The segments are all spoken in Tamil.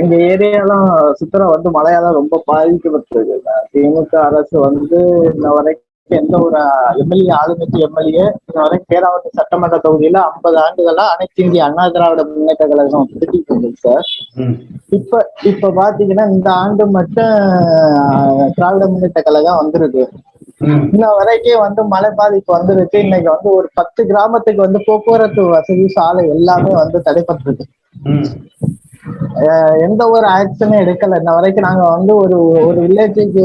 எங்க ஏரியாலாம் சுத்தர வந்து மழையால ரொம்ப பாதிக்கப்பட்டிருக்கு திமுக அரசு வந்து இன்ன வரைக்கும் எந்த ஒரு எம்எல்ஏ ஆளுங்கட்சி எம்எல்ஏ இன்ன வரைக்கும் பேராவட்டி சட்டமன்ற தொகுதியில ஐம்பது ஆண்டுகளா அனைத்து இந்திய அண்ணா திராவிட முன்னேற்ற கழகம் திட்டிட்டு இருந்தது சார். இப்ப இப்ப பாத்தீங்கன்னா இந்த ஆண்டு மட்டும் திராவிட முன்னேற்ற கழகம் வந்திருக்கு. இன்ன வரைக்கும் வந்து மழை பாதிப்பு வந்திருக்கு. இன்னைக்கு வந்து ஒரு பத்து கிராமத்துக்கு வந்து போக்குவரத்து வசதி சாலை எல்லாமே வந்து தடைப்பட்டிருக்கு. எந்த ஒரு ஆக்ஷனும் எடுக்கல. இன்ன வரைக்கும் நாங்க வந்து ஒரு ஒரு வில்லேஜுக்கு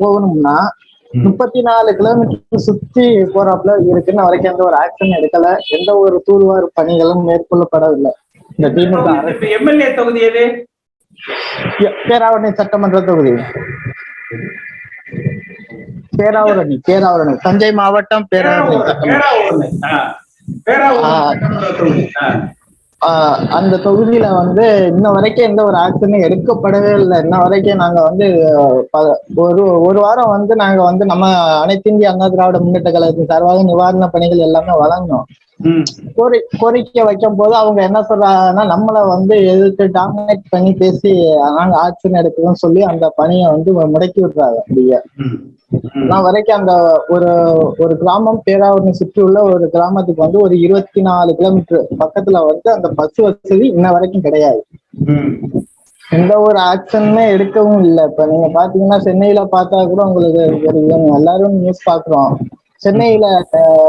போகணும்னா. முப்பத்தி நாலு கிலோமீட்டர் சுத்தி போறாப்புல இருக்கு. இன்ன வரைக்கும் எந்த ஒரு ஆக்ஷன் எடுக்கல. எந்த ஒரு தூர்வார் பணிகளும் மேற்கொள்ளப்படவில்லை. இந்த திமுக எம்எல்ஏ தொகுதி எது? பேராவரணி சட்டமன்ற தொகுதி. பேராவரணி பேராவரணி. தஞ்சை மாவட்டம் பேராவரணி சட்டமன்ற. ஆஹ் அந்த தொகுதியில வந்து இன்ன வரைக்கும் எந்த ஒரு ஆக்ஷனும் எடுக்கப்படவே இல்லை. இன்ன வரைக்கும் நாங்க வந்து ப- ஒரு ஒரு வாரம் வந்து நாங்க வந்து நம்ம அனைத்து இந்திய அண்ணா திராவிட முன்னேற்ற கழகத்தின் சார்பாக நிவாரண பணிகள் எல்லாமே வழங்கினோம். கோரி கோரிக்கை வைக்கும் போது அவங்க என்ன சொல்றாங்கன்னா நம்மள வந்து எதிர்த்து டாமினேட் பண்ணி பேசி நாங்க ஆக்ஷன் எடுக்கிறோம்னு சொல்லி அந்த பணியை வந்து முடக்கி விடுறாங்க. அப்படியே. நான் வரைக்கும் அந்த ஒரு ஒரு கிராமம் பேராவூரணி சுற்றி உள்ள ஒரு கிராமத்துக்கு வந்து ஒரு இருபத்தி நாலு கிலோமீட்டர் பக்கத்துல வந்து அந்த பஸ் வசதி இன்ன வரைக்கும் கிடையாது. எந்த ஒரு ஆக்ஷனுமே எடுக்கவும் இல்லை. இப்ப நீங்க பாத்தீங்கன்னா சென்னையில பார்த்தா கூட உங்களுக்கு எல்லாரும் நியூஸ் பாக்குறோம் சென்னையில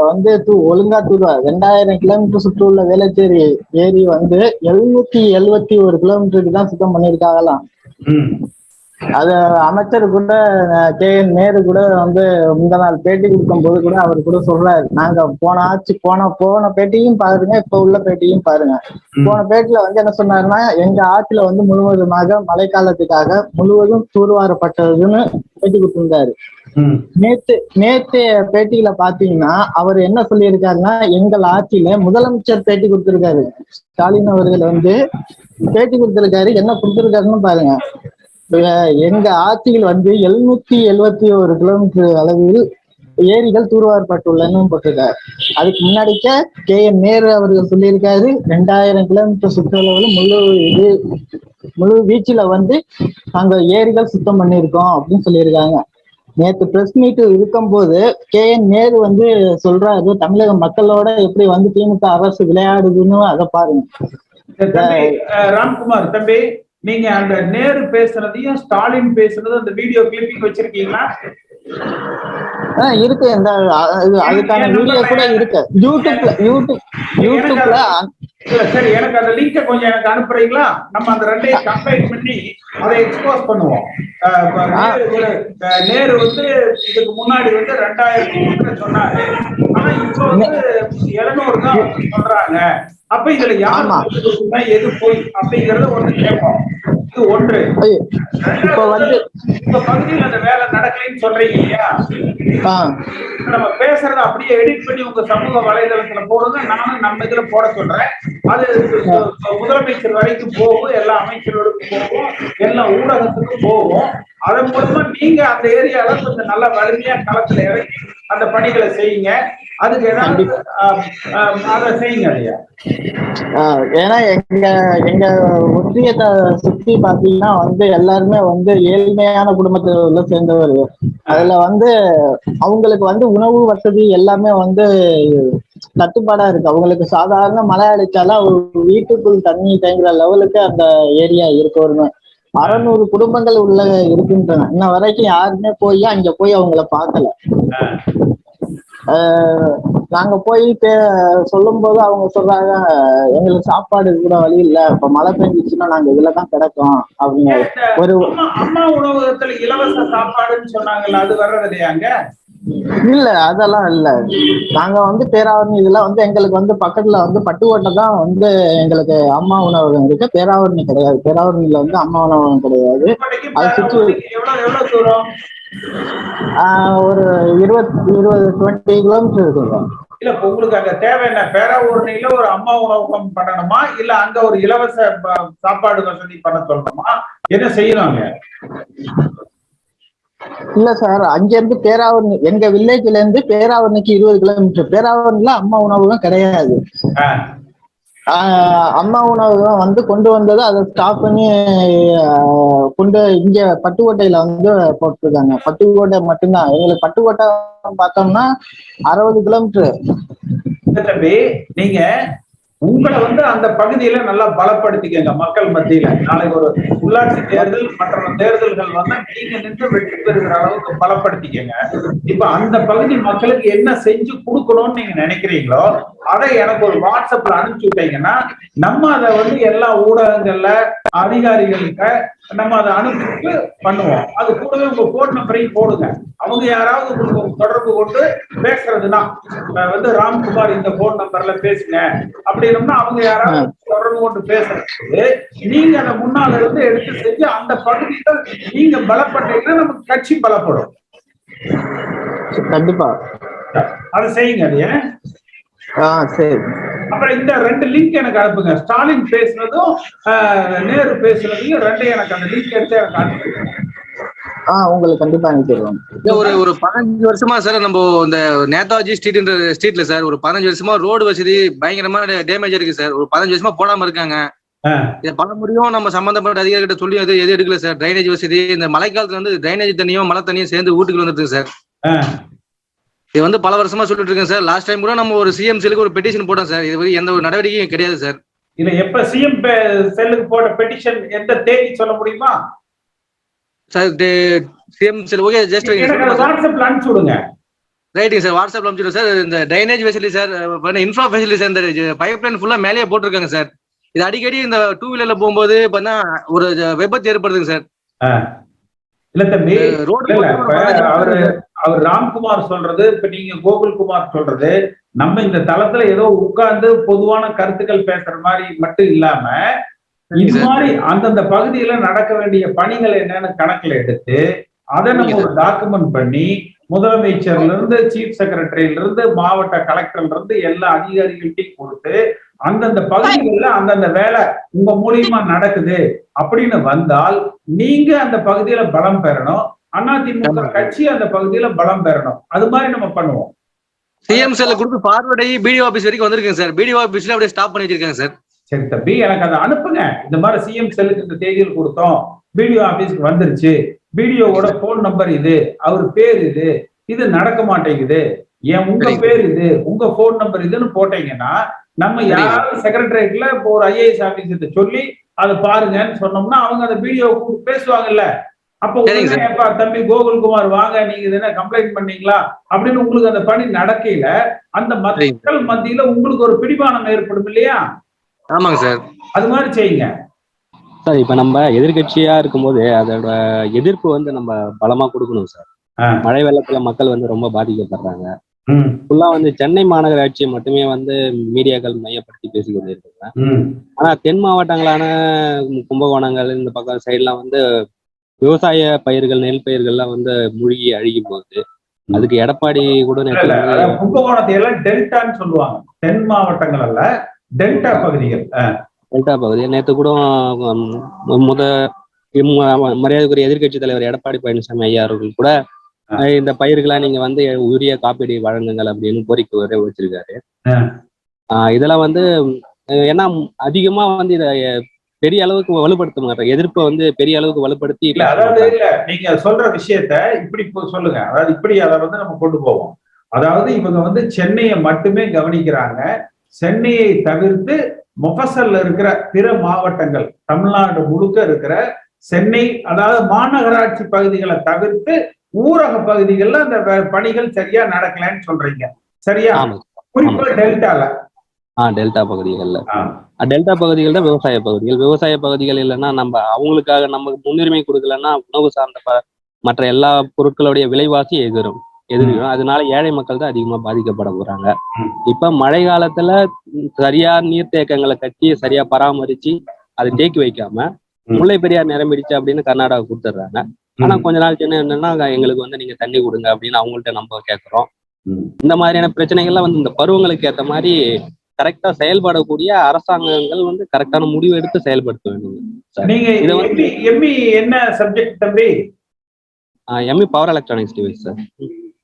வந்து தூ- ஒழுங்கா தூர்வா ரெண்டாயிரம் கிலோமீட்டர் சுற்றி உள்ள வேளச்சேரி ஏரி வந்து எழுநூத்தி எழுவத்தி ஒரு கிலோமீட்டருக்கு தான் சுத்தம் பண்ணியிருக்காங்களாம் ம். அது அமைச்சர் கூட கே. என். நேரு கூட வந்து முந்த நாள் பேட்டி கொடுக்கும் போது கூட அவர் கூட சொல்றாரு. நாங்க போன ஆட்சி போன போன பேட்டியும் பாருங்க இப்ப உள்ள பேட்டியும் பாருங்க. போன பேட்டில வந்து என்ன சொன்னாருன்னா எங்க ஆட்சியில வந்து முழுவதுமாக மழைக்காலத்துக்காக முழுவதும் தூர்வாரப்பட்டதுன்னு பேட்டி கொடுத்திருந்தாரு. நேத்து நேத்து பேட்டியில பாத்தீங்கன்னா அவர் என்ன சொல்லியிருக்காருன்னா எங்கள் ஆட்சியில முதலமைச்சர் பேட்டி கொடுத்திருக்காரு. ஸ்டாலின் அவர்கள் வந்து பேட்டி கொடுத்திருக்காரு. என்ன கொடுத்திருக்காருன்னு பாருங்க. எங்க ஆட்சியில் வந்து எழுநூத்தி எழுபத்தி ஒரு கிலோமீட்டர் அளவில் ஏரிகள் தூர்வாரப்பட்டுள்ளன்னு போட்டிருக்காரு. அதுக்கு முன்னாடிக்க கே என் நேரு அவர்கள் சொல்லியிருக்காரு ரெண்டாயிரம் கிலோமீட்டர் சுற்றளவில் முழு இது முழு வீச்சில வந்து நாங்க ஏரிகள் சுத்தம் பண்ணியிருக்கோம் அப்படின்னு சொல்லியிருக்காங்க. நேத்து பிரஸ் மீட் இருக்கும்போது கே என் நேரு வந்து சொல்றாரு தமிழக மக்களோட எப்படி வந்து திமுக அரசு விளையாடுதுன்னு அதை பாருங்க. ராம்குமார் தம்பி நீங்க அந்த நேரு பேசுனதையும் ஸ்டாலின் பேசுனதும் அந்த வீடியோ கிளிப்பிங் வச்சிருக்கீங்களா? இருக்கு. இந்த அதுக்கான வீடியோ கூட இருக்கு. யூடியூப்ல யூடியூப் யூடியூப்ல சரி எனக்கு அந்த லிங்கை கொஞ்சம் எனக்கு அனுப்புறீங்களா? நம்ம அந்த ரெண்டையும் கம்பைன் பண்ணி அதை எக்ஸ்போஸ் பண்ணுவோம். நேரு வந்து இதுக்கு முன்னாடி வந்து ரெண்டாயிரத்தி ஒண்ணு சொன்னாரு. ஆனா இப்ப வந்து எழுநூறு தான் சொல்றாங்க. அப்ப இதுல யார் எது போய் அப்படிங்கறத ஒண்ணு கேட்போம். ஒன்று. இப்ப வந்து இந்த பகுதியில் அந்த வேலை நடக்கலைன்னு சொல்றீங்க இல்லையா? நம்ம பேசுறத அப்படியே எடிட் பண்ணி உங்க சமூக வலைதளத்துல போடுங்க. நானும் நம்ம இதுல போட சொல்றேன். அது முதலமைச்சர் வரைக்கும் போகும். எல்லா அமைச்சர்களுக்கும் போகும். எல்லா ஊடகத்துக்கும் போகும். அதன் மூலமா நீங்க அந்த ஏரியால கொஞ்சம் நல்லா வலிமையா களத்துல இறங்கி அந்த பணிகளை செய்யுங்க. ஏன்னா எங்க எங்க ஒன்றியத்தை சுத்தி பாத்தீங்கன்னா வந்து எல்லாருமே வந்து ஏழ்மையான குடும்பத்துல சேர்ந்தவர். அதுல வந்து அவங்களுக்கு வந்து உணவு வசதி எல்லாமே வந்து தட்டுப்பாடா இருக்கு. அவங்களுக்கு சாதாரண மழை அடிச்சாலும் ஒரு வீட்டுக்குள் தண்ணி தேங்குற லெவலுக்கு அந்த ஏரியா இருக்கு ஒரு அறநூறு குடும்பங்கள் உள்ள இருக்கின்றன. இன்ன வரைக்கும் யாருமே போய் அங்க போய் அவங்கள பார்க்கல. ஆஹ் நாங்க போய் சொல்லும் போது அவங்க சொல்றாங்க எங்களுக்கு சாப்பாடு கூட வழி இல்ல இப்ப மழை பெஞ்சிச்சுன்னா நாங்க இதுலதான் கிடக்கோம் அப்படின்னு. ஒரு அம்மா உணவகத்துல இலவச சாப்பாடுன்னு சொன்னாங்கல்ல அது வர்றது இல்லையாங்க இல்ல அதெல்லாம் இல்ல. நாங்க வந்து பேராவரணி இதுல வந்து எங்களுக்கு வந்து பக்கத்துல வந்து பட்டுக்கோட்டை தான் வந்து எங்களுக்கு அம்மா உணவகம் இருக்கு. பேராவரணி கிடையாது. பேராவரணியில வந்து அம்மா உணவகம் கிடையாது. அது சுற்றி- ஒரு இருபத்தி இருபது டுவெண்ட்டி கிலோமீட்டர் இருக்குங்க இல்ல இப்ப உங்களுக்கு அங்க தேவை என்ன? பேராவூரணியில ஒரு அம்மா உணவகம் பண்ணணுமா? இல்ல அங்க ஒரு இலவச சாப்பாடு வசதி பண்ண சொல்லணுமா? என்ன செய்யறாங்க இல்ல சார் அங்க இருந்து பேராவரணி எங்க வில்லேஜ்ல இருந்து பேராவரணிக்கு இருபது கிலோமீட்டர் பேராவரணில அம்மா உணவகம் கிடையாது. ஆஹ் அம்மா தான் வந்து கொண்டு வந்தது அதை ஸ்டாப் பண்ணி ஆஹ் கொண்டு இங்க பட்டுக்கோட்டையில வந்து போட்டிருக்காங்க. பட்டுக்கோட்டை மட்டும்தான். எங்களுக்கு பட்டுக்கோட்டை பார்த்தோம்னா அறுபது கிலோமீட்டர் தம்பி நீங்க உங்களை வந்து அந்த பகுதியில நல்லா பலப்படுத்திக்கங்க மக்கள் மத்தியில. நாளைக்கு ஒரு உள்ளாட்சி தேர்தல் மற்ற தேர்தல்கள் வந்து நீங்க நின்று வெற்றி பெறுகிற அளவுக்கு பலப்படுத்திக்கங்க. இப்ப அந்த பகுதி மக்களுக்கு என்ன செஞ்சு கொடுக்கணும்னு நீங்க நினைக்கிறீங்களோ அதை எனக்கு ஒரு வாட்ஸ்அப்ல அனுப்பிச்சு விட்டீங்கன்னா நம்ம அதை வந்து எல்லா ஊடகங்கள்ல அதிகாரிகள்கிட்ட நம்ம அதை அனுப்பிச்சு பண்ணுவோம். அது கூடவே உங்க போன் நம்பரையும் போடுங்க. அவங்க யாராவது உங்களுக்கு தொடர்பு கொண்டு பேசுறதுன்னா வந்து ராம்குமார் இந்த போன் நம்பர்ல பேசுங்க. அப்படின்னம்னா அவங்க யாராவது தொடர்பு கொண்டு பேசுறது நீங்க அதை முன்னால இருந்து எடுத்து செஞ்சு அந்த பகுதியில நீங்க பலப்பட்டீங்கன்னா நமக்கு கட்சி பலப்படும். கண்டிப்பா. அதை செய்யுங்க அது ஏன்? ஆஹ் சரி. அப்புறம் இந்த ரெண்டு லிங்க் எனக்கு அனுப்புங்க. ஸ்டாலின் பேசுனதும் நேரு பேசுனதையும் ரெண்டையும் எனக்கு அந்த லிங்க் எடுத்து எனக்கு அனுப்புங்க. ஆஹ் உங்களுக்கு கண்டிப்பா அனுப்பிடுவோம் ஒரு ஒரு பதினஞ்சு வருஷமா சார் நம்ம இந்த நேதாஜி ஸ்ட்ரீட்ன்ற ஸ்ட்ரீட்ல சார் ஒரு பதினஞ்சு வருஷமா ரோடு வசதி பயங்கரமா டேமேஜ் இருக்கு சார் ஒரு பதினஞ்சு வருஷமா போடாம இருக்காங்க. பல முறையும் நம்ம சம்பந்தப்பட்ட அதிகாரிகிட்ட சொல்லி எது எது எடுக்கல சார் ட்ரைனேஜ் வசதி இந்த மழைக்காலத்துல வந்து ட்ரைனேஜ் தண்ணியும் மழை தண்ணியும் சேர்ந்து வீட்டுக்கு வந்துருக்கு சார். இது வந்து பல வருஷமா சொல்லிட்டு இருக்கேன் சார். லாஸ்ட் டைம் கூட நம்ம ஒரு சிஎம் செல்லுக்கு ஒரு பெட்டிஷன் போட்டோம் சார். இது எந்த ஒரு நடவடிக்கையும் கிடையாது சார். இல்ல எப்ப சிஎம் செல்லுக்கு போட்ட பெட்டிஷன் எந்த தேதி சொல்ல முடியுமா? Sir CM cell okay just வாட்ஸ்அப்ல அனுப்பிச்சு விடுங்க. ரைட்டிங் சார் வாட்ஸ்அப்ல அனுப்பிச்சிடும் சார் இந்த drainage facility sir infra facility sir இந்த பைப் லைன் ஃபுல்லா மேலேயே போட்டிருக்காங்க சார் இது அடிக்கடி இந்த டூ வீலர்ல போகும்போது பார்த்தா ஒரு விபத்து ஏற்படுதுங்க சார். இல்ல தம்பி ரோடு அவரு ராம்குமார் சொல்றது இப்ப நீங்க கோகுல்குமார் சொல்றது நம்ம இந்த தளத்துல ஏதோ உட்கார்ந்து பொதுவான கருத்துக்கள் பேசுற மாதிரி மட்டும் இல்லாம இது மாதிரி அந்தந்த பகுதியில நடக்க வேண்டிய பணிகள் என்னன்னு கணக்குல எடுத்து அதை நம்ம ஒரு டாக்குமெண்ட் பண்ணி முதலமைச்சர்ல இருந்து சீஃப் செக்ரட்டரியில இருந்து மாவட்ட கலெக்டர்ல இருந்து எல்லா அதிகாரிகள்ட்டையும் கொடுத்து அந்தந்த பகுதிகளில் அந்தந்த வேலை உங்க மூலியமா நடக்குது அப்படின்னு வந்தால் நீங்க அந்த பகுதியில பலம் பெறணும். அதிமுக கட்சி அந்த பகுதியில பலம் பெறணும். அது மாதிரி நம்ம பண்ணுவோம். சிஎம் செல்ல கொடுத்து ஃபார்வர்ட் ஆகி பிடிஓ ஆபீஸ் வரைக்கும் வந்திருக்கேன் சார். பிடிஓ ஆபீஸ்ல அப்படியே ஸ்டாப் பண்ணி வச்சிருக்காங்க சார். சரி தம்பி எனக்கு அதை அனுப்புங்க. இந்த மாதிரி சிஎம் செல்லுக்கு இந்த தேதியில் கொடுத்தோம். பிடிஓ ஆபீஸ்க்கு வந்துருச்சு. பிடிஓவோட போன் நம்பர் இது. அவர் பேர் இது. இது நடக்க மாட்டேங்குது. ஏன் உங்க. பேர் இது. உங்க போன் நம்பர் இதுன்னு போட்டீங்கன்னா நம்ம. யாராவது செக்ரட்டரியேட்ல இப்போ ஒரு ஐஏஎஸ் ஆபீஸ் சொல்லி அதை பாருங்கன்னு சொன்னோம்னா அவங்க அந்த வீடியோ பேசுவாங்கல்ல. அப்ப "ஏப்பா, தம்பி கோகுல்குமார் வாங்க. நீங்க இது என்ன கம்ப்ளைண்ட் பண்ணீங்களா? அப்படின்னு உங்களுக்கு அந்த பணி நடக்கையில அந்த. மக்கள் மத்தியில உங்களுக்கு ஒரு பிடிமானம் ஏற்படும் இல்லையா? ஆமாங்க சார். அது மாதிரி செய்யுங்க. சார் இப்ப நம்ம எதிர்க்கட்சியா இருக்கும்போது அதோட எதிர்ப்பு வந்து நம்ம பலமா கொடுக்கணும் சார். மழை வெள்ளத்துல மக்கள் வந்து ரொம்ப பாதிக்கப்படுறாங்க. ஃபுல்லா வந்து சென்னை மாநகராட்சியை மட்டுமே வந்து மீடியாக்கள் மையப்படுத்தி பேசி கொண்டிருக்காங்க. ஆனா தென் மாவட்டங்களான கும்பகோணங்கள் இந்த பக்கம் சைட்லாம் வந்து விவசாய பயிர்கள் நெல் பயிர்கள்லாம் வந்து மூழ்கி அழுகி போகுது அதுக்கு எடப்பாடி கூட கும்பகோணத்தை எல்லாம் டெல்டான்னு சொல்லுவாங்க. தென் மாவட்டங்கள் அல்ல டெல்டா பகுதிகள். டெல்டா பகுதி. நேற்று கூட முத மரியாதைக்குரிய எதிர்க்கட்சி தலைவர் எடப்பாடி பழனிசாமி ஐயா அவர்கள் கூட இந்த பயிர்களா நீங்க வந்து உரிய காப்பீடு வழங்குங்கள் அப்படின்னு கோரிக்கை வர வச்சிருக்காரு இதெல்லாம் வந்து ஏன்னா அதிகமா வந்து இத பெரிய அளவுக்கு வலுப்படுத்த மாட்டாங்க எதிர்ப்பை வந்து பெரிய அளவுக்கு வலுப்படுத்தி இல்ல அதாவது இல்ல நீங்க சொல்ற விஷயத்த இப்படி சொல்லுங்க. அதாவது இப்படி அதை வந்து நம்ம கொண்டு போவோம். அதாவது இவங்க வந்து சென்னையை மட்டுமே கவனிக்கிறாங்க. சென்னையை தவிர்த்து முஃபசல்ல இருக்கிற பிற மாவட்டங்கள் தமிழ்நாடு முழுக்க இருக்கிற சென்னை அதாவது மாநகராட்சி பகுதிகளை தவிர்த்து ஊரக பகுதிகளில் அந்த பணிகள் சரியா நடக்கலைன்னு சொல்றீங்க. சரியா? குறிப்பா டெல்டால. ஆஹ் டெல்டா பகுதிகளில். டெல்டா பகுதிகள் தான் விவசாய பகுதிகள். விவசாய பகுதிகள் இல்லைன்னா நம்ம அவங்களுக்காக நமக்கு முன்னுரிமை கொடுக்கலன்னா உணவு சார்ந்த மற்ற எல்லா பொருட்களுடைய விலைவாசி எகிரும் எதிரும் அதனால ஏழை மக்கள் தான் அதிகமா பாதிக்கப்பட போறாங்க. இப்ப மழை காலத்துல சரியா நீர்த்தேக்கங்களை கட்டி சரியா பராமரிச்சு அதை தேக்கி வைக்காம. முல்லை பெரியார் நிரம்பிடுச்சு அப்படின்னு கர்நாடகா கொடுத்துட்றாங்க. ஆனா கொஞ்ச நாள் சின்ன என்னன்னா எங்களுக்கு வந்து நீங்க தண்ணி கொடுங்க அப்படின்னு அவங்கள்ட்ட நம்ம கேட்கறோம். இந்த மாதிரியான பிரச்சனைகள்லாம் வந்து இந்த பருவங்களுக்கு ஏத்த மாதிரி கரெக்டா செயல்படக்கூடிய அரசாங்கங்கள் வந்து கரெக்டான முடிவு எடுத்து செயல்படுத்த வேண்டும். என்ன சப்ஜெக்ட் தம்பி? ME power electronics device sir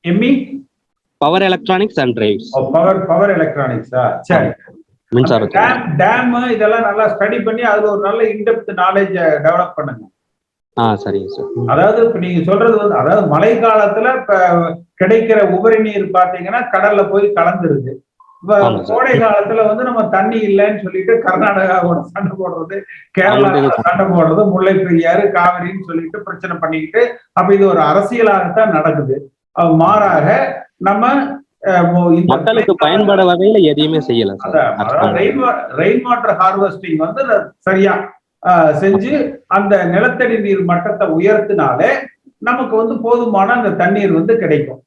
ME power electronics and drives power power எலக்ட்ரானிக்ஸா சரி. மின்சாரத்துறை டேம் டேம் இதெல்லாம் நல்லா ஸ்டடி பண்ணி அதுல ஒரு நல்ல இன்டெப்த் நாலேஜ் டெவலப் பண்ணுங்க. ஆ சரிங்க சார் அதாவது இப்ப நீங்க சொல்றது வந்து அதாவது மழை காலத்துல இப்ப கிடைக்கிற உபரி நீர் பாத்தீங்கன்னா கடல்ல போய் கலந்துருது. கோடை காலத்துல வந்து நம்ம தண்ணி இல்லைன்னு சொல்லிட்டு கர்நாடகாவோட சண்டை போடுறது கேரளா அவங்களுக்கு சண்டை போடுறது முல்லை பெரியாறு காவிரின்னு சொல்லிட்டு பிரச்சனை பண்ணிக்கிட்டு அப்ப இது ஒரு அரசியலாகத்தான் நடக்குது. மாறாக நம்ம மக்களுக்கு பயன்பட வகையில எதையுமே செய்யல சார். அரசாங்கம். ரெயின் வாட்டர் ஹார்வெஸ்டிங் வந்து சரியா செஞ்சு அந்த நிலத்தடி நீர் மட்டத்தை உயர்த்தினாலே நமக்கு வந்து போதுமான அந்த தண்ணீர் வந்து கிடைக்கும்.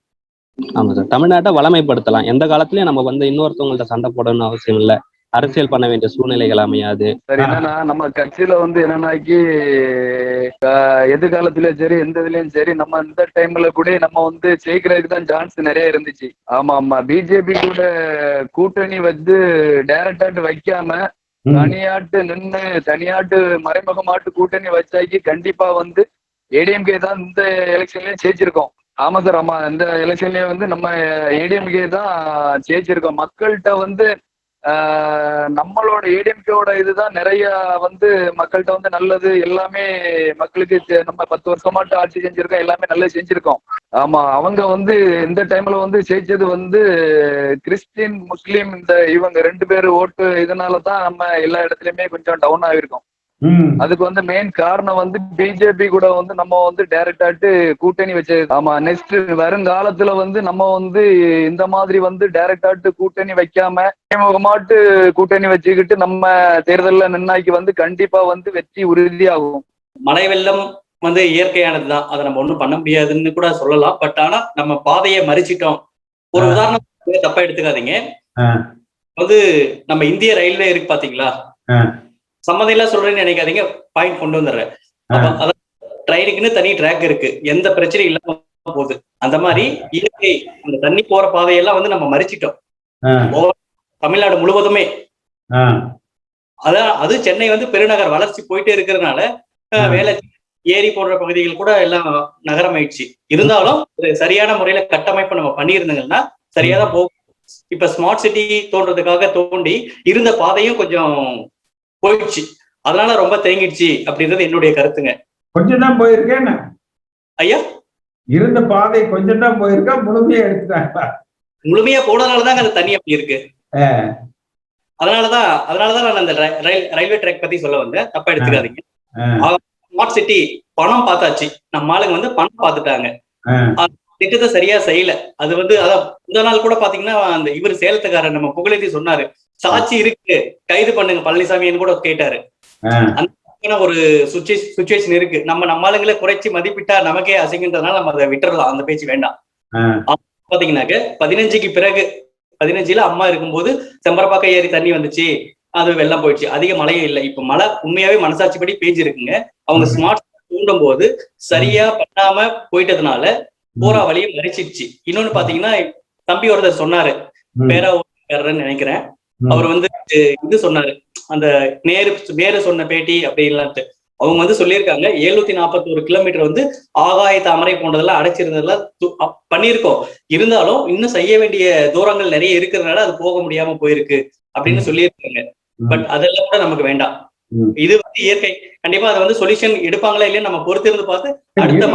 ஆமா சார். தமிழ்நாட்டை வளமைப்படுத்தலாம். எந்த காலத்துலயும் நம்ம வந்து இன்னொருத்தவங்கள்ட்ட சண்டை போடணும்னு அவசியம் இல்ல. அரசியல் பண்ண வேண்டிய சூழ்நிலைகள் அமையாது. சார் என்னன்னா நம்ம கட்சியில வந்து என்னன்னாக்கி எதிர்காலத்திலயும் சரி எந்த இதுலயும் சரி நம்ம இந்த டைம்ல கூட நம்ம வந்து ஜெயிக்கிறதுக்கு தான் சான்ஸ் நிறைய இருந்துச்சு. ஆமா ஆமா. பிஜேபி கூட கூட்டணி வந்து டைரக்டாட்டு வைக்காம தனியாட்டு நின்னு தனியாட்டு மறைமுகமாட்டு கூட்டணி வச்சாக்கி கண்டிப்பா வந்து ஏடிஎம்கே தான் இந்த எலெக்ஷன்லயும் ஜெயிச்சிருக்கோம். ஆமா சார் ஆமா. இந்த எலெக்ஷன்லயே வந்து நம்ம ஏடிஎம்கே தான் ஜெயிச்சிருக்கோம். மக்கள்கிட்ட வந்து நம்மளோட ஏடிஎம்கேவோட இதுதான் நிறைய வந்து மக்கள்கிட்ட வந்து நல்லது. எல்லாமே மக்களுக்கு நம்ம பத்து வருஷமாட்டு ஆட்சி செஞ்சிருக்கோம். எல்லாமே நல்லா செஞ்சிருக்கோம். ஆமா அவங்க வந்து இந்த டைம்ல வந்து ஜெயிச்சது வந்து கிறிஸ்டின் முஸ்லீம் இந்த இவங்க ரெண்டு பேர் ஓட்டு இதனால தான் நம்ம எல்லா இடத்துலயுமே கொஞ்சம் டவுன் ஆகிருக்கோம் அதுக்கு வந்து மெயின் காரணம் வந்து பிஜேபி கூட வந்து நம்ம வந்து டைரக்டாட்டு கூட்டணி வச்சது ஆமா நெக்ஸ்ட் வருங்காலத்துல வந்து நம்ம வந்து இந்த மாதிரி வந்து டைரக்டாட்டு கூட்டணி வைக்காம மறைமுகமாட்டு கூட்டணி வச்சுக்கிட்டு நம்ம தேர்தல்ல நின்னாக்கி வந்து கண்டிப்பா வந்து வெற்றி உறுதியாகும். மழை வெள்ளம் வந்து இயற்கையானது தான் அதை நம்ம ஒண்ணும் பண்ண முடியாதுன்னு கூட சொல்லலாம். பட் ஆனா நம்ம பாதையை மறிச்சிட்டோம். ஒரு. உதாரணம் தப்பா எடுத்துக்காதீங்க. வந்து நம்ம இந்திய ரயில்வே இருக்கு பாத்தீங்களா? ஆ. சம்மதம் எல்லாம் சொல்றேன்னு நினைக்காதீங்க பாயிண்ட் கொண்டு வந்துடுறேன் அதான் ட்ரெயினுக்குன்னு தனி ட்ராக் இருக்கு எந்த பிரச்சனையும் இல்லாம போகுது அந்த மாதிரி இயற்கை அந்த தண்ணி போற பாதையெல்லாம் வந்து நம்ம மறிச்சிட்டோம். தமிழ்நாடு முழுவதுமே. அதான் அது சென்னை வந்து பெருநகர் வளர்ச்சி போயிட்டே இருக்கிறதுனால. வேலை ஏரி போன்ற பகுதிகள் கூட எல்லாம் நகரமாயிடுச்சு இருந்தாலும் ஒரு சரியான முறையில கட்டமைப்பு நம்ம பண்ணியிருந்தோங்கன்னா சரியா தான் போகும் இப்ப ஸ்மார்ட் சிட்டி தோன்றதுக்காக தோண்டி இருந்த பாதையும் கொஞ்சம் போயிடுச்சு. அதனால ரொம்ப தேங்கிடுச்சு அப்படின்றது என்னுடைய கருத்துங்க. கொஞ்சம் தான் போயிருக்கேன் ஐயா? இருந்த பாதை கொஞ்சம் தான் போயிருக்கா? முழுமையா எடுத்துட்டாங்க முழுமையா போனதுனாலதாங்க அந்த தண்ணி அப்படி இருக்கு. அதனாலதான் அதனாலதான் நான் அந்த ரயில் ரயில்வே ட்ராக் பத்தி சொல்ல வந்தேன். தப்பா எடுத்துக்காதீங்க. ஸ்மார்ட் சிட்டி பணம் பார்த்தாச்சு. நம்ம ஆளுங்க வந்து பணம் பார்த்துட்டாங்க. திட்டத்தை சரியா செய்யல. அது வந்து அதான் முந்தா நாள் கூட பாத்தீங்கன்னா அந்த இவர் சேலத்துக்காரர் நம்ம புகழேந்தி சொன்னாரு. சாட்சி இருக்கு. கைது பண்ணுங்க பழனிசாமின்னு கூட கேட்டாரு. மாதிரியான ஒரு சுச்சுவேஷன் இருக்கு. நம்ம நம்ம ஆளுங்களை குறைச்சி மதிப்பிட்டா நமக்கே அசிங்கன்றதுனால நம்ம அதை விட்டுறலாம். அந்த பேச்சு வேண்டாம். பாத்தீங்கன்னாக்க பதினஞ்சுக்கு பிறகு பதினஞ்சுல அம்மா இருக்கும்போது செம்பரப்பாக்க ஏரி தண்ணி வந்துச்சு. அது வெள்ளம் போயிடுச்சு. அதிக மழையே இல்லை. இப்ப மழை உண்மையாவே மனசாட்சிப்படி பேஞ்சிருக்குங்க. அவங்க ஸ்மார்ட் தூண்டும் போது சரியா பண்ணாம போயிட்டதுனால போரா வழியை மறைச்சிடுச்சு. இன்னொன்னு பாத்தீங்கன்னா தம்பி ஒருத்தர் சொன்னாரு. பேராவுக்காரர்னு நினைக்கிறேன். அவர் வந்து இது சொன்னாரு. அந்த நேரு நேரு சொன்ன பேட்டி அப்படி இல்லான்ட்டு. அவங்க வந்து சொல்லியிருக்காங்க எழுநூத்தி நாற்பத்தோரு கிலோமீட்டர் வந்து ஆகாய தாமரை போன்றதெல்லாம் அடைச்சிருந்ததெல்லாம் பண்ணியிருக்கோம். இருந்தாலும் இன்னும் செய்ய வேண்டிய தூரங்கள் நிறைய இருக்கிறதுனால அது போக முடியாம போயிருக்கு அப்படின்னு சொல்லியிருக்காங்க. பட் அதெல்லாம் கூட நமக்கு வேண்டாம். இது வந்து இயற்கை. கண்டிப்பா அதை வந்து சொல்யூஷன் எடுப்பாங்களா இல்லையா நம்ம பொறுத்திருந்து பார்த்து அடுத்த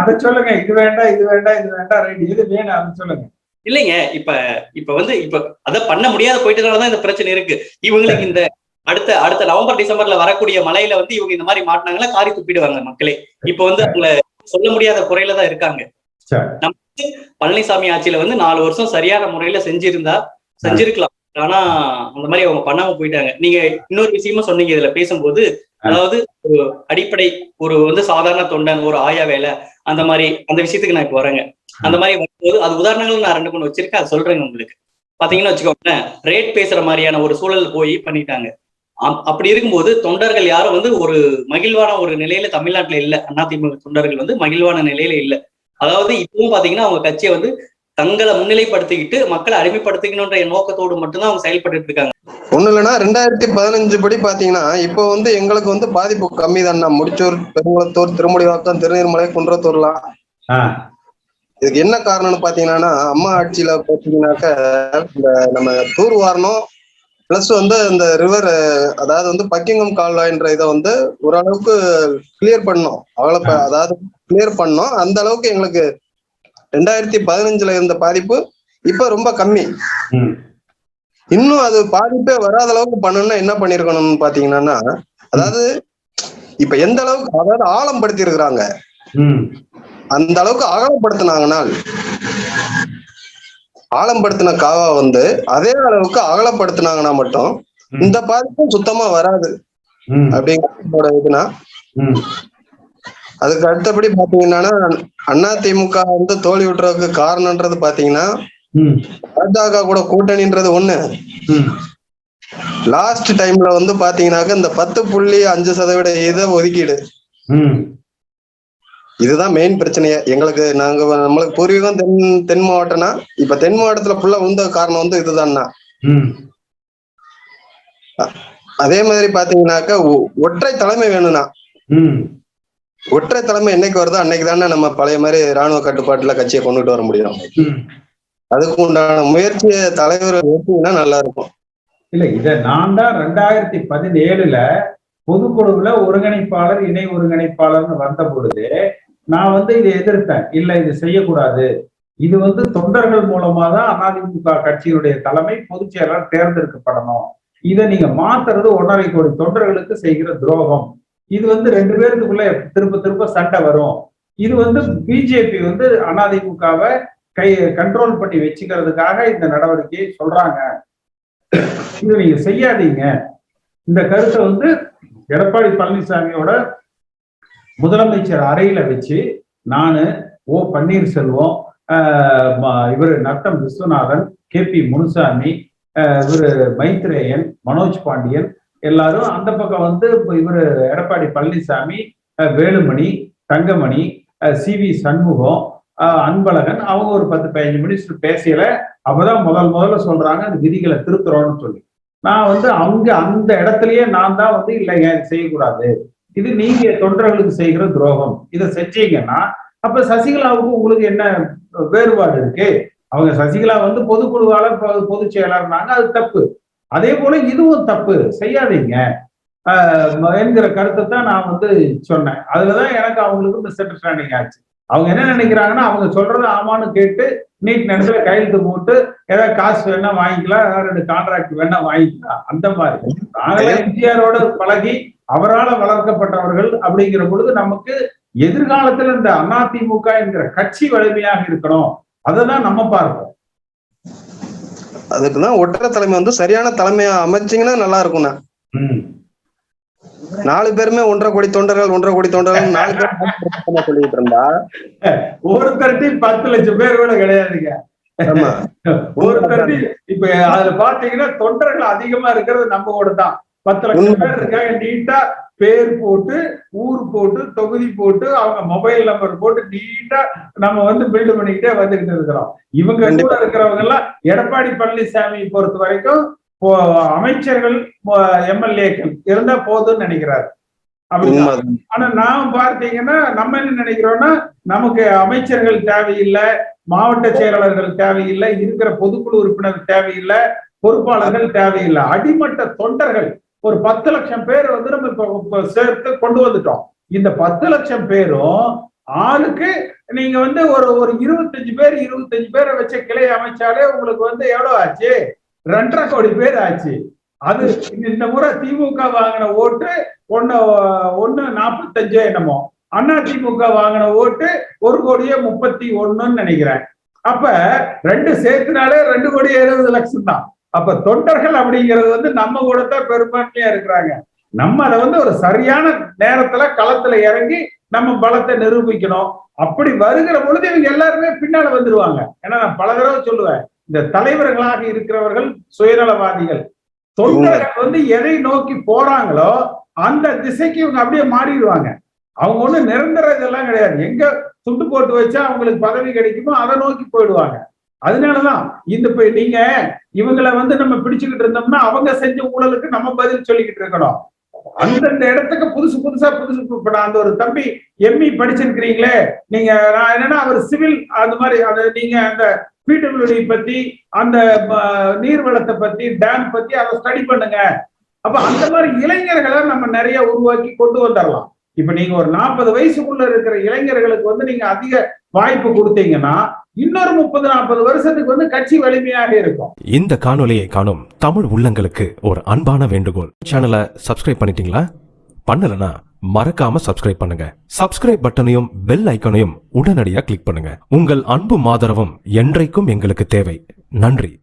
அதை சொல்லுங்க. இது வேண்டாம் இது வேண்டாம் இது வேண்டாம் இது வேணும் அதை சொல்லுங்க. இல்லைங்க இப்ப இப்ப வந்து இப்ப அதை பண்ண முடியாத போயிட்டதுனாலதான் இந்த பிரச்சனை இருக்கு. இவங்களுக்கு இந்த அடுத்த அடுத்த நவம்பர் டிசம்பர்ல வரக்கூடிய மழையில வந்து இவங்க இந்த மாதிரி மாட்டினாங்கன்னா காரி துப்பிடுவாங்க மக்களே. இப்ப வந்து அவங்கள சொல்ல முடியாத குறையில தான் இருக்காங்க. சரி. பழனிசாமி ஆட்சியில வந்து நாலு வருஷம் சரியான முறையில செஞ்சிருந்தா செஞ்சிருக்கலாம். ஆனா அந்த மாதிரி அவங்க பண்ணாம போயிட்டாங்க. நீங்க இன்னொரு விஷயமும் சொன்னீங்க இதுல பேசும்போது அதாவது ஒரு அடிப்படை ஒரு வந்து சாதாரண தொண்டன் ஒரு ஆயா வேலை அந்த மாதிரி அந்த விஷயத்துக்கு நான் இப்ப வரேங்க. அந்த மாதிரி வரும்போது அது உதாரணங்கள் நான் ரெண்டு மூணு வச்சிருக்கேன் அது சொல்றேங்க உங்களுக்கு. பாத்தீங்கன்னா வச்சுக்கோங்களேன் ரேட் பேசுற மாதிரியான ஒரு சூழல் போய் பண்ணிட்டாங்க. அப்படி இருக்கும்போது தொண்டர்கள் யாரும் வந்து ஒரு மகிழ்வான ஒரு நிலையில தமிழ்நாட்டுல இல்ல. அதிமுக தொண்டர்கள் வந்து மகிழ்வான நிலையில இல்ல. அதாவது இப்பவும் பாத்தீங்கன்னா அவங்க கட்சியை வந்து தங்களை முன்னிலைப்படுத்திக்கிட்டு மக்களை அடிமைப்படுத்திக்கணுன்ற நோக்கத்தோடு மட்டும்தான் அவங்க செயல்பட்டு இருக்காங்க. ஒண்ணு இல்லைன்னா ரெண்டாயிரத்தி பதினஞ்சு படி பாத்தீங்கன்னா இப்போ வந்து எங்களுக்கு வந்து பாதிப்பு கம்மி தானே முடிச்சூர் பெருங்குளத்தூர் திருமுடிவாக்கம் திருநீர்மலை குன்றத்தூர்லாம். இதுக்கு என்ன காரணம்னு பாத்தீங்கன்னா அம்மா ஆட்சியில பாத்தீங்கன்னாக்க இந்த நம்ம தூர் வாரணும் பிளஸ் வந்து இந்த ரிவர் அதாவது வந்து பக்கிங்கம் கால்வாய்ன்ற இதை வந்து ஓரளவுக்கு கிளியர் பண்ணோம் அவ்வளவு ப- அதாவது கிளியர் பண்ணோம் அந்த அளவுக்கு எங்களுக்கு ரெண்டாயிரத்தி பதினஞ்சுல இருந்த பாதிப்பு இப்ப ரொம்ப கம்மி. இன்னும் அது பாதிப்பே வராத அளவுக்கு பண்ணணும்னா என்ன பண்ணிருக்கணும்னு பாத்தீங்கன்னா அதாவது இப்ப எந்த அளவுக்கு அதாவது ஆழம் படுத்தி இருக்கிறாங்க. அந்த அளவுக்கு அகலப்படுத்தினாங்கனால் ஆழம்படுத்தின காவா வந்து அதே அளவுக்கு அகலப்படுத்தினாங்கன்னா மட்டும். இந்த பாதிப்பும் சுத்தமா வராது. அப்படிங்கிற இதுனா. அதுக்கு அடுத்தபடி பாத்தீங்கன்னா அண்ணா திமுக வந்து தோல்வி விட்டுறதுக்கு காரணம்ன்றது பாத்தீங்கன்னா. பாஜக கூட கூட்டணின்றது ஒண்ணு. லாஸ்ட் டைம்ல வந்து பாத்தீங்கன்னாக்க இந்த பத்து புள்ளி அஞ்சு சதவீத இத ஒதுக்கீடு. இதுதான் மெயின் பிரச்சனையே எங்களுக்கு நாங்க நம்மளுக்கு பூர்வீகம் தென் தென் மாவட்டம்னா இப்ப தென் மாவட்டத்துல ஃபுல்லா விழுந்த காரணம் வந்து இதுதான்னா. அதே மாதிரி பாத்தீங்கன்னாக்க ஒற்றை தலைமை வேணும்னா. ஒற்றை தலைமை என்னைக்கு வருதோ அன்னைக்கு தானே நம்ம பழைய மாதிரி ராணுவ கட்டுப்பாட்டுல கட்சியை கொண்டுட்டு வர முடியும். அதுக்கு உண்டான முயற்சியை தலைவர் எடுத்தீங்கன்னா நல்லா இருக்கும் இல்ல இத நான் தான் ரெண்டாயிரத்தி பதினேழுல பொதுக்குழுவுல ஒருங்கிணைப்பாளர் இணை ஒருங்கிணைப்பாளர்னு வந்த பொழுது நான் வந்து இதை எதிர்த்தேன். இல்லை இது செய்யக்கூடாது. இது வந்து தொண்டர்கள் மூலமா தான் அதிமுக கட்சியினுடைய தலைமை பொதுச் செயலாளர் தேர்ந்தெடுக்கப்படணும். இதை நீங்க மாத்துறது ஒன்றரை கோடி தொண்டர்களுக்கு செய்கிற துரோகம். இது வந்து ரெண்டு பேருக்குள்ள திரும்ப திரும்ப சண்டை வரும். இது வந்து பிஜேபி வந்து அதிமுகவை கை கண்ட்ரோல் பண்ணி வச்சுக்கிறதுக்காக இந்த நடவடிக்கையை சொல்றாங்க. இது நீங்க செய்யாதீங்க. இந்த கருத்தை வந்து எடப்பாடி பழனிசாமியோட முதலமைச்சர் அறையில வச்சு நானு ஓ பன்னீர்செல்வம் இவர் நட்டம் விஸ்வநாதன் கே பி முனுசாமி இவர் மைத்ரேயன் மனோஜ் பாண்டியன் எல்லாரும் அந்த பக்கம் வந்து இவர் எடப்பாடி பழனிசாமி வேலுமணி தங்கமணி சி வி சண்முகம் அன்பழகன் அவங்க ஒரு பத்து பதினஞ்சு மினிஸ்டர் பேசியல அப்பதான் முதல் முதல்ல சொல்றாங்க அந்த விதிகளை திருத்துறோம்னு சொல்லி. நான் வந்து அவங்க அந்த இடத்துலயே நான் தான் வந்து இல்லைங்க செய்யக்கூடாது. இது நீங்க தொண்டர்களுக்கு செய்கிற துரோகம். இதை செஞ்சீங்கன்னா அப்ப சசிகலாவுக்கு உங்களுக்கு என்ன வேறுபாடு இருக்கு? அவங்க சசிகலா வந்து பொதுக்குழுவாளர் பொதுச் செயலாளர்னாங்க அது தப்பு. அதே போல இதுவும் தப்பு. செய்யாதீங்க. என்கிற கருத்தை தான் நான் வந்து சொன்னேன். அதுலதான் எனக்கு அவங்களுக்கு மிஸ் அண்டர்ஸ்டாண்டிங் ஆச்சு. அவங்க என்ன நினைக்கிறாங்கன்னா அவங்க சொல்றது ஆமான்னு கேட்டு நீட் நேரத்துல கையெழுத்து போட்டு ஏதாவது காசு வேணா வாங்கிக்கலாம் ஏதாவது ரெண்டு கான்ட்ராக்ட் வேணா வாங்கிக்கலாம். அந்த மாதிரி. நாங்களாம் எம்ஜிஆரோட பழகி அவரால் வளர்க்கப்பட்டவர்கள் அப்படிங்கிற பொழுது நமக்கு எதிர்காலத்துல இந்த அதிமுக என்கிற கட்சி வலிமையாக இருக்கணும். அதை தான் நம்ம பார்ப்போம். அதுக்குதான் ஒற்றை தலைமை வந்து சரியான தலைமையா அமைச்சீங்கன்னா நல்லா இருக்கும்ண்ணா ம். நாலு பேருமே ஒன்றரை கோடி தொண்டர்கள் ஒன்றரை கோடி தொண்டர்கள் நாலு பேர் சொல்லிட்டு இருந்தா. ஒருத்தர்ட்டையும் பத்து லட்சம் பேர் கூட கிடையாதுங்க. ஆமா. ஒருத்தர்ட்டையும் இப்ப அதுல பாத்தீங்கன்னா தொண்டர்கள் அதிகமா இருக்கிறது நம்ம கூட தான். பத்து லட்சம் பேர் இருக்காங்க நீட்டா பேர் போட்டு ஊர் போட்டு தொகுதி போட்டு அவங்க மொபைல் நம்பர் போட்டு நீட்டா நம்ம வந்து பில்டு பண்ணிக்கிட்டே வந்துகிட்டு இருக்கிறோம். இவங்க கூட. இருக்கிறவங்க எல்லாம் எடப்பாடி பழனிசாமி பொறுத்த வரைக்கும் அமைச்சர்கள் எம்எல்ஏக்கள் இருந்தா போதும்னு நினைக்கிறாரு. ஆனா நாம் பார்த்தீங்கன்னா நம்ம என்ன நினைக்கிறோம்னா நமக்கு அமைச்சர்கள் தேவையில்லை மாவட்ட செயலாளர்கள் தேவையில்லை இருக்கிற பொதுக்குழு உறுப்பினர் தேவையில்லை பொறுப்பாளர்கள் தேவையில்லை. அடிமட்ட தொண்டர்கள் ஒரு பத்து லட்சம் பேர் வந்து நம்ம இப்போ சேர்த்து கொண்டு வந்துட்டோம். இந்த பத்து லட்சம் பேரும் ஆளுக்கு நீங்க வந்து ஒரு ஒரு இருபத்தஞ்சு பேர் இருபத்தஞ்சு பேரை வச்ச கிளை அமைச்சாலே உங்களுக்கு வந்து எவ்வளவு ஆச்சு? ரெண்டரை கோடி பேர் ஆச்சு. அது இந்த முறை திமுக வாங்கின ஓட்டு ஒன்னு ஒன்னு நாற்பத்தஞ்சு என்னமோ. அண்ணா திமுக வாங்கின ஓட்டு ஒரு கோடியே முப்பத்தி ஒண்ணுன்னு நினைக்கிறேன். அப்ப ரெண்டு சேர்த்துனாலே ரெண்டு கோடி எழுபது லட்சம் தான் அப்ப தொண்டர்கள் அப்படிங்கிறது வந்து நம்ம கூட தான் பெரும்பான்மையா இருக்கிறாங்க. நம்ம அதை வந்து ஒரு சரியான நேரத்துல களத்துல இறங்கி நம்ம பலத்தை நிரூபிக்கணும். அப்படி வருகிற பொழுது இவங்க எல்லாருமே பின்னால வந்துருவாங்க. ஏன்னா நான் பல தடவை சொல்லுவேன் இந்த தலைவர்களாக இருக்கிறவர்கள் சுயநலவாதிகள். தொண்டர்கள் வந்து எதை நோக்கி போறாங்களோ அந்த திசைக்கு இவங்க அப்படியே மாறிடுவாங்க. அவங்க ஒண்ணு நிரந்தர இதெல்லாம் கிடையாது. எங்க துண்டு போட்டு வச்சா அவங்களுக்கு பதவி கிடைக்குமோ அதை நோக்கி போயிடுவாங்க. அதனாலதான் இந்த இப்ப நீங்க இவங்களை வந்து நம்ம பிடிச்சுக்கிட்டு இருந்தோம்னா அவங்க செஞ்ச ஊழலுக்கு நம்ம பதில் சொல்லிக்கிட்டு இருக்கணும். அந்தந்த இடத்துக்கு புதுசு புதுசா புதுசு இப்ப அந்த ஒரு தம்பி எம்இ படிச்சிருக்கிறீங்களே நீங்க நான் என்னன்னா அவர் சிவில் அந்த மாதிரி அது நீங்க அந்த பிடபிள்யூடி பத்தி அந்த நீர்வளத்தை பத்தி டேம் பத்தி அதை ஸ்டடி பண்ணுங்க. அப்ப அந்த மாதிரி இளைஞர்களை நம்ம நிறைய உருவாக்கி கொண்டு வந்துடலாம் இப்ப நீங்க ஒரு நாற்பது வயசுக்குள்ள இருக்கிற இளைஞர்களுக்கு வந்து நீங்க அதிக வாய்ப்பு கொடுத்தீங்கன்னா இன்னொரு முப்பது நாற்பது வருஷத்துக்கு வந்து கட்சி வலிமையாக இருக்கும். இந்த காணொளியை காணும் தமிழ் உள்ளங்களுக்கு ஒரு அன்பான வேண்டுகோள். சேனலை சப்ஸ்கிரைப் பண்ணிட்டீங்களா? பண்ணலனா மறக்காம சப்ஸ்கிரைப் பண்ணுங்க. சப்ஸ்கிரைப் பட்டனையும் பெல் ஐக்கனையும் உடனடியாக கிளிக் பண்ணுங்க. உங்கள் அன்பும் ஆதரவும் என்றைக்கும் எங்களுக்கு தேவை. நன்றி.